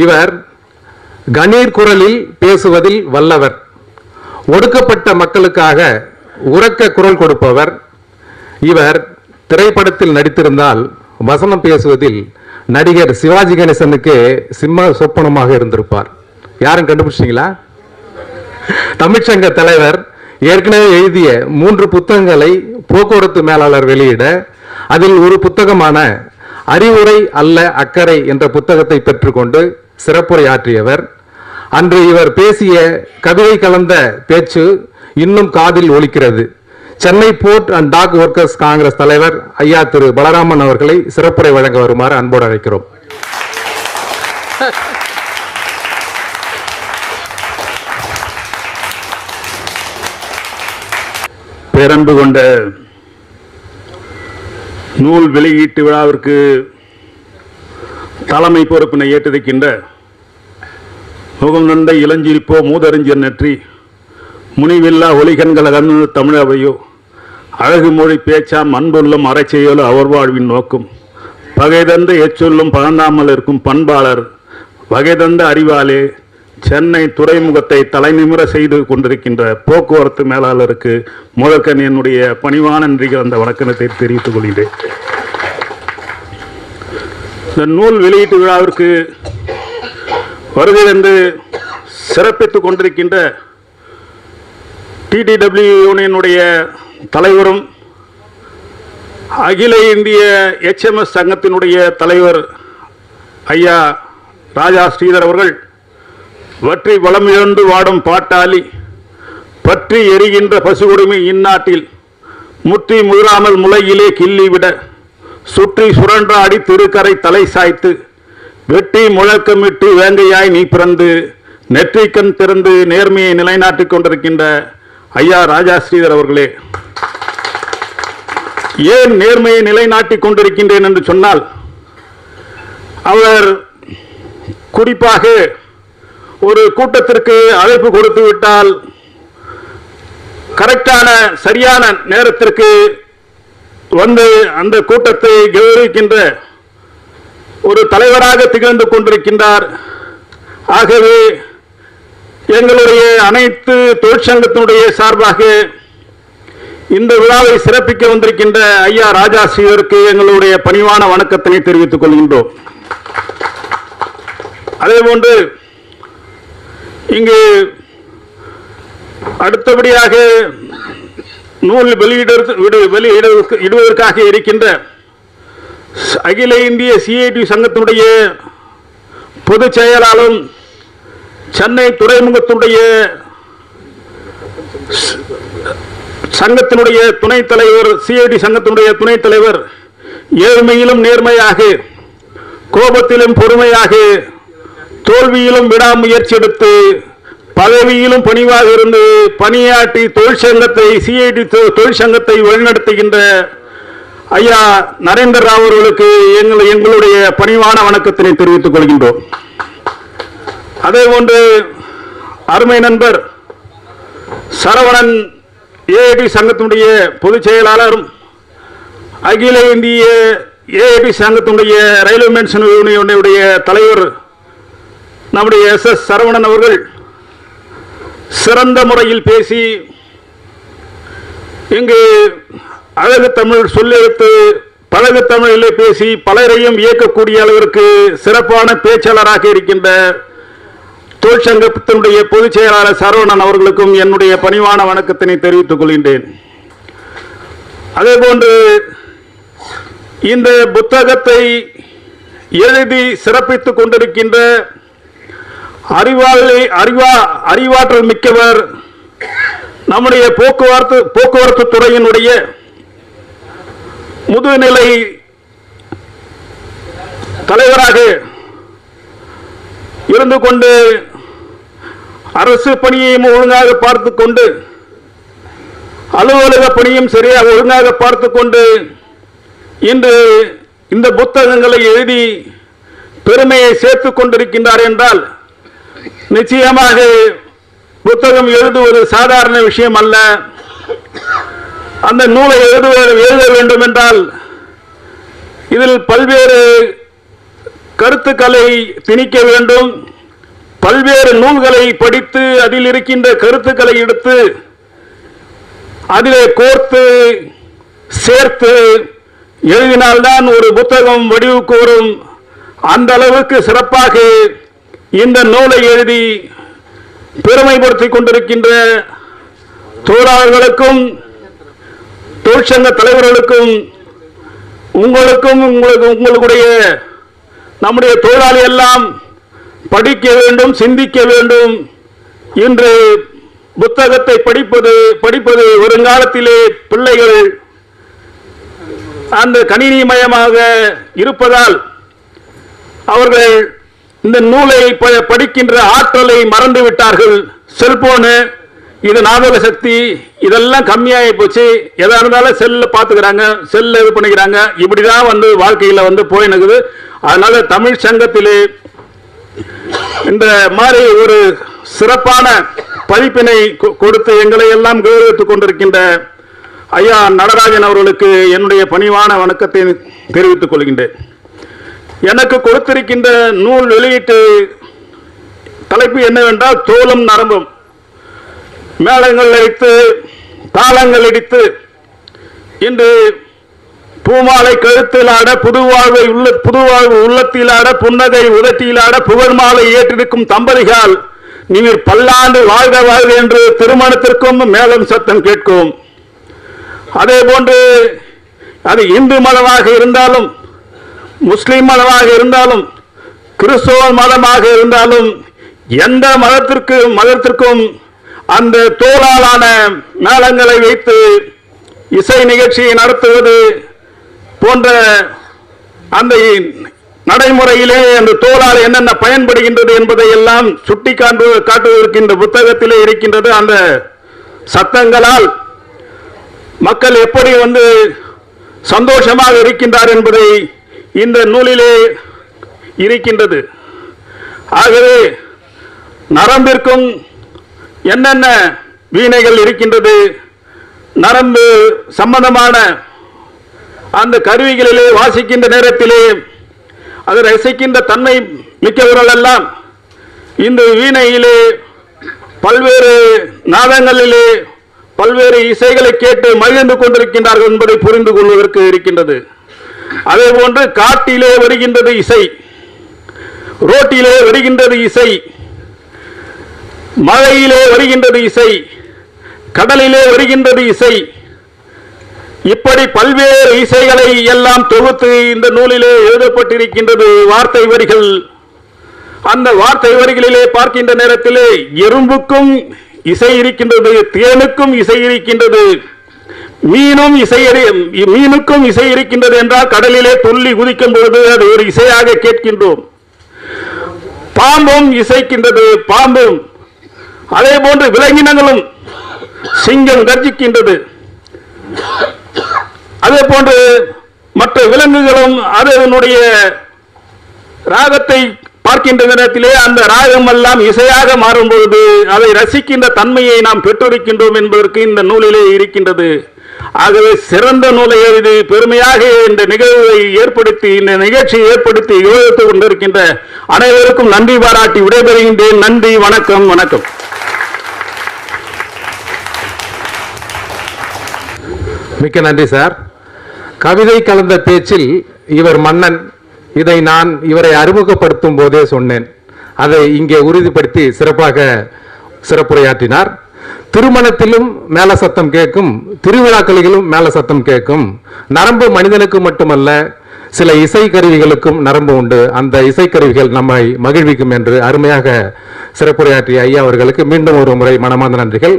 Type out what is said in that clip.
இவர் கணீர் குரலில் பேசுவதில் வல்லவர். ஒடுக்கப்பட்ட மக்களுக்காக உரக்க குரல் கொடுப்பவர். இவர் திரைப்படத்தில் நடித்திருந்தால் வசனம் பேசுவதில் நடிகர் சிவாஜி கணேசனுக்கு சிம்ம சொப்பனமாக இருந்திருப்பார். யாரும் கண்டுபிடிச்சிங்களா தமிழ்ச்சங்க தலைவர் ஏற்கனவே எழுதிய மூன்று புத்தகங்களை போக்குவரத்து மேலாளர் வெளியிட அதில் ஒரு புத்தகமான அறிவுரை அல்ல அக்கறை என்ற புத்தகத்தை பெற்றுக்கொண்டு சிறப்புரை ஆற்றியவர் அன்று இவர் பேசிய கவிதை கலந்த பேச்சு இன்னும் காதில் ஒலிக்கிறது. Chennai port and dock workers Congress தலைவர் ஐயா திரு பலராமன் அவர்களை சிறப்புரை வழங்க வருமாறு அன்போடு அழைக்கிறோம். பேரன்பு கொண்ட நூல் வெளியீட்டு விழாவிற்கு தலைமை பொறுப்பினை ஏற்றிருக்கின்ற முகம் நொண்ட இளஞ்சிரிப்போ மூதறிஞர் நெற்றி முனிவில்லா ஒலிகண்கள கண்ணு தமிழவையோ அழகு மொழி பேச்சாம் அன்புள்ளும் அறச்செயலோ அவர் வாழ்வின் நோக்கும் பகைதந்த எச்சொல்லும் பழந்தாமல் இருக்கும் பண்பாளர் வகைதந்த அறிவாலே சென்னை துறைமுகத்தை தலைநிமிர செய்து கொண்டிருக்கின்ற போக்குவரத்து மேலாளருக்கு முழக்கன் என்னுடைய பணிவான நன்றிகள் அந்த வணக்கத்தை தெரிவித்துக் கொள்கிறேன் இந்த நூல் வெளியீட்டு விழாவிற்கு வருகை என்று சிறப்பித்துக் கொண்டிருக்கின்ற டிடிடபிள்யூ யூனியனுடைய தலைவரும் அகில இந்திய எச்எம்எஸ் சங்கத்தினுடைய தலைவர் ஐயா ராஜா ஸ்ரீதர் அவர்கள் வற்றி வளமிழந்து வாடும் பாட்டாளி பற்றி எரிகின்ற பசுகுடுமி இந்நாட்டில் முற்றி முதிராமல் முளையிலே கிள்ளிவிட சுற்றி சுழன்றாடி திருக்கரை தலை சாய்த்து வெட்டி முழக்கமிட்டு வேங்கையாய் நீ பிறந்து நெற்றிக்கண் திறந்து நேர்மையை நிலைநாட்டிக் கொண்டிருக்கின்ற ஐயா ராஜா ஸ்ரீதர் அவர்களே. ஏன் நேர்மையை நிலைநாட்டிக் கொண்டிருக்கின்றேன் என்று சொன்னால் அவர் குறிப்பாக ஒரு கூட்டத்திற்கு அழைப்பு கொடுத்து விட்டால் கரெக்டான சரியான நேரத்திற்கு வந்து அந்த கூட்டத்தை கௌரவிக்கின்ற ஒரு தலைவராக திகழ்ந்து கொண்டிருக்கின்றார். ஆகவே எங்களுடைய அனைத்து தொழிற்சங்கத்தினுடைய சார்பாக இந்த விழாவை சிறப்பிக்க வந்திருக்கின்ற ஐயா ராஜா ஸ்ரீதருக்கு எங்களுடைய பணிவான வணக்கத்தினை தெரிவித்துக் கொள்கின்றோம். அதேபோன்று இங்கு அடுத்தபடியாக நூல் வெளியிட வெளியிடுவதற்கு இடுவதற்காக இருக்கின்ற அகில இந்திய சிஐடி சங்கத்தினுடைய பொதுச் செயலாளரும் சென்னை துறைமுகத்தினுடைய சங்கத்தினுடைய துணைத் தலைவர் சிஐடி சங்கத்தினுடைய துணைத் தலைவர் ஏழ்மையிலும் நேர்மையாக கோபத்திலும் பொறுமையாக தோல்வியிலும் விடாமுயற்சி எடுத்து பதவியிலும் பணிவாக இருந்து பணியாற்றி தொழிற்சங்கத்தை சிஐடி தொழிற்சங்கத்தை வழிநடத்துகின்ற ஐயா நரேந்தர் ராவ் அவர்களுக்கு எங்கள் எங்களுடைய பணிவான வணக்கத்தினை தெரிவித்துக் கொள்கின்றோம். அதே போன்று அருமை நண்பர் சரவணன் ஏஏபி சங்கத்தினுடைய பொதுச் செயலாளரும் அகில இந்திய ஏஏபி சங்கத்தினுடைய ரயில்வே மென்ஷன் யூனியனுடைய தலைவர் நம்முடைய எஸ் எஸ் சரவணன் அவர்கள் சிறந்த முறையில் பேசி இங்கு அழகு தமிழ் சொல்லெழுத்து பழகு தமிழிலே பேசி பலரையும் இயக்கக்கூடிய அளவிற்கு சிறப்பான பேச்சாளராக இருக்கின்ற தொழிற்சங்கத்தினுடைய பொதுச் செயலாளர் சரவணன் அவர்களுக்கும் என்னுடைய பணிவான வணக்கத்தினை தெரிவித்துக் கொள்கின்றேன். அதேபோன்று இந்த புத்தகத்தை எழுதி சிறப்பித்துக் கொண்டிருக்கின்ற அறிவாளி அறிவா அறிவாற்றல் மிக்கவர் நம்முடைய போக்குவரத்து போக்குவரத்து துறையினுடைய முதுநிலை தலைவராக இருந்து கொண்டு அரசு பணியையும் ஒழுங்காக பார்த்து கொண்டு அலுவலக பணியும் சரியாக ஒழுங்காக பார்த்து கொண்டு இன்று இந்த புத்தகங்களை எழுதி பெருமையை சேர்த்துக் கொண்டிருக்கின்றார் என்றால் நிச்சயமாக புத்தகம் எழுதுவது சாதாரண விஷயம் அல்ல. அந்த நூலை எழுதுவ எழுத வேண்டும் என்றால் இதில் பல்வேறு கருத்துக்களை திணிக்க வேண்டும். பல்வேறு நூல்களை படித்து அதில் இருக்கின்ற கருத்துக்களை எடுத்து அதிலே கோர்த்து சேர்த்து எழுதினால்தான் ஒரு புத்தகம் வடிவுக்கு கூறும் அந்த அளவுக்கு சிறப்பாக இந்த நூலை எழுதி பெருமைப்படுத்திக் கொண்டிருக்கின்ற தோழர்களுக்கும் தொழிற்சங்க தலைவர்களுக்கும் உங்களுக்கும் உங்களுக்கு உங்களுடைய நம்முடைய தொழிலாளி எல்லாம் படிக்க வேண்டும் சிந்திக்க வேண்டும். இன்று புத்தகத்தை படிப்பது படிப்பது வருங்காலத்திலே பிள்ளைகள் அந்த கணினிமயமாக இருப்பதால் அவர்கள் இந்த நூலை ப- படிக்கின்ற ஆற்றலை மறந்து விட்டார்கள் செல்போனு இது ஞாபக சக்தி இதெல்லாம் கம்மியாகி போச்சு. எதா இருந்தாலும் செல்ல பார்த்துக்கிறாங்க செல்ல இது பண்ணிக்கிறாங்க. இப்படிதான் வந்து வாழ்க்கையில வந்து போயினுக்குது. அதனால தமிழ் சங்கத்திலே இந்த மாதிரி ஒரு சிறப்பான பதிப்பினை கொ- கொடுத்து எங்களை எல்லாம் கௌரவித்துக் கொண்டிருக்கின்ற ஐயா நடராஜன் அவர்களுக்கு என்னுடைய பணிவான வணக்கத்தை தெரிவித்துக் கொள்கின்றேன். எனக்கு கொடுத்திருக்கின்ற நூல் வெளியீட்டு தலைப்பு என்னவென்றால் தோலும் நரம்பும். மேளங்கள் அடித்து தாளங்கள் அடித்து இன்று பூமாலை கழுத்திலாட புதுவாழ்வை உள்ள புதுவாழ்வு உள்ளத்திலாட புன்னகை உதட்டியிலாட புகழ் மாலை ஏற்றிருக்கும் தம்பதிகள் நீர் பல்லாண்டு வாழ்க வாழ்க என்று திருமணத்திற்கும் மேலும் சத்தம் கேட்கும். அதே போன்று அது இந்து மதமாக இருந்தாலும் முஸ்லிம் மதமாக இருந்தாலும் கிறிஸ்துவ மதமாக இருந்தாலும் எந்த மதத்திற்கு மதத்திற்கும் அந்த தோளாலான மேளங்களை வைத்து இசை நிகழ்ச்சியை நடத்துவது போன்ற அந்த நடைமுறையிலே அந்த தோளால் என்னென்ன பயன்படுகின்றது என்பதை எல்லாம் சுட்டி காட்டு காட்டுவதற்கின்ற புத்தகத்திலே இருக்கின்றது. அந்த சத்தங்களால் மக்கள் எப்படி வந்து சந்தோஷமாக இருக்கின்றார் என்பதை இந்த நூலிலே இருக்கின்றது. ஆகவே நரம்பிற்கும் என்னென்ன வீணைகள் இருக்கின்றது? நரம்பு சம்பந்தமான அந்த கருவிகளிலே வாசிக்கின்ற நேரத்திலே அது ரசிக்கின்ற தன்மை மிக்கவர்கள் எல்லாம் இந்த வீணையிலே பல்வேறு நாதங்களிலே பல்வேறு இசைகளை கேட்டு மகிழ்ந்து கொண்டிருக்கின்றார்கள் என்பதை புரிந்து கொள்வதற்கு இருக்கின்றது. அதே போன்று காட்டிலே வருகின்றது இசை. ரோட்டிலே வருகின்றது இசை. மழையிலே வருகின்றது இசை கடலிலே வருகின்றது இசை. இப்படி பல்வேறு இசைகளை எல்லாம் தொகுத்து இந்த நூலிலே எழுதப்பட்டிருக்கின்றது வார்த்தை வரிகள். அந்த வார்த்தை வரிகளிலே பார்க்கின்ற நேரத்திலே எறும்புக்கும் இசை இருக்கின்றது தேனுக்கும் இசை இருக்கின்றது. மீனும் இசை மீனுக்கும் இசை இருக்கின்றது என்றால் கடலிலே துள்ளி குதிக்கும் பொழுது அது ஒரு இசையாக கேட்கின்றோம். பாம்பும் இசைக்கின்றது பாம்பும். அதே போன்று விலங்கினங்களும் சிங்கம் கர்ஜிக்கின்றது. அதே போன்று மற்ற விலங்குகளும் அதனுடைய ராகத்தை பார்க்கின்ற நேரத்திலே அந்த ராகம் எல்லாம் இசையாக மாறும் பொழுது அதை ரசிக்கின்ற தன்மையை நாம் பெற்றிருக்கின்றோம் என்பதற்கு இந்த நூலிலே இருக்கின்றது. ஆகவே சிறந்த நூலை எழுதி பெருமையாக இந்த நிகழ்வை ஏற்படுத்தி இந்த நிகழ்ச்சியை ஏற்படுத்தி விவாதித்துக் கொண்டிருக்கின்ற அனைவருக்கும் நன்றி பாராட்டி விடைபெறுகின்றேன். நன்றி வணக்கம் வணக்கம். மிக்க நன்றி சார் கவிதை கலந்த பேச்சில் இவர் மன்னன். இதை நான் இவரை அறிமுகப்படுத்தும் போதே சொன்னேன். அதை இங்கே உறுதிப்படுத்தி சிறப்பாக சிறப்புரையாற்றினார். திருமணத்திலும் மேல சத்தம் கேட்கும் திருவிழாக்களிலும் மேல சத்தம் கேட்கும். நரம்பு மனிதனுக்கு மட்டுமல்ல சில இசைக்கருவிகளுக்கும் நரம்பு உண்டு. அந்த இசைக்கருவிகள் நம்மை மகிழ்விக்கும் என்று அருமையாக சிறப்புரையாற்றிய ஐயா அவர்களுக்கு மீண்டும் ஒரு முறை மனமார்ந்த நன்றிகள்.